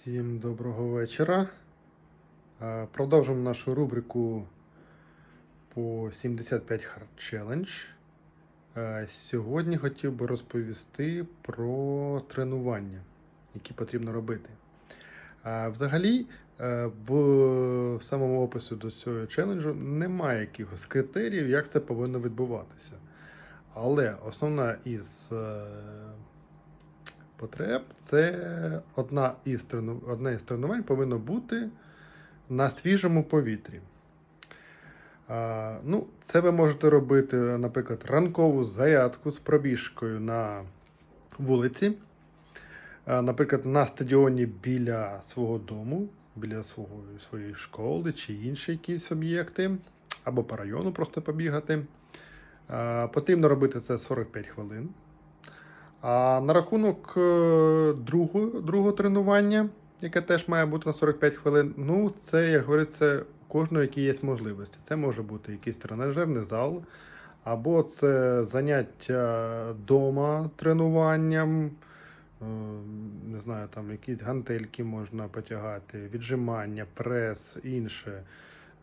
Всім доброго вечора. Продовжимо нашу рубрику по 75 Hard Challenge. Сьогодні хотів би розповісти про тренування, які потрібно робити. Взагалі, в самому описі до цього челенджу немає якихось критеріїв, як це повинно відбуватися. Але основна із е, потреб це одна із, трену... із тренувань повинно бути на свіжому повітрі. А, ну, це ви можете робити, наприклад, ранкову зарядку з пробіжкою на вулиці. А, наприклад, на стадіоні біля свого дому, біля свого, своєї школи чи інші якісь об'єкти, або по району просто побігати. А, потрібно робити це 45 хвилин. А на рахунок е, другого, другого тренування, яке теж має бути на 45 хвилин, ну, це, як говориться, у кожного які є можливості. Це може бути якийсь тренажерний зал, або це заняття вдома тренуванням. е, Не знаю, там якісь гантельки можна потягати, віджимання, прес, інше.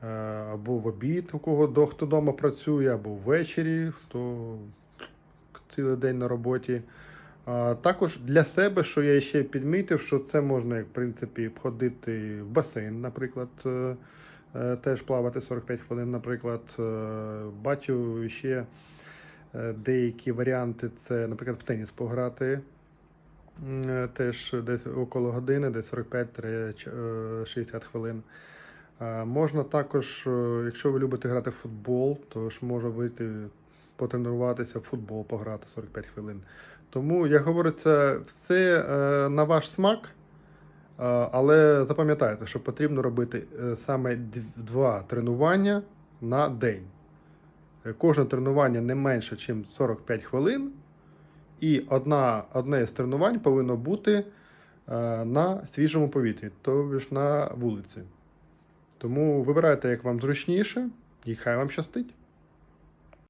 Е, Або в обід, у кого хто вдома працює, або ввечері, хто цілий день на роботі. А, також для себе, що я ще підмітив, що це можна, в принципі, входити в басейн, наприклад, е, е, теж плавати 45 хвилин, наприклад. Е, Бачу ще деякі варіанти, це, наприклад, в теніс пограти. Теж десь около години, десь 45-60 хвилин. Можна також, якщо ви любите грати в футбол, то ж може вийти потренуватися в футбол, пограти 45 хвилин. Тому, як говориться, все е, на ваш смак, е, але запам'ятайте, що потрібно робити е, саме дв- два тренування на день. Кожне тренування не менше, ніж 45 хвилин, і одна, одне з тренувань повинно бути на свіжому повітрі, тобто на вулиці. Тому вибирайте, як вам зручніше, і хай вам щастить.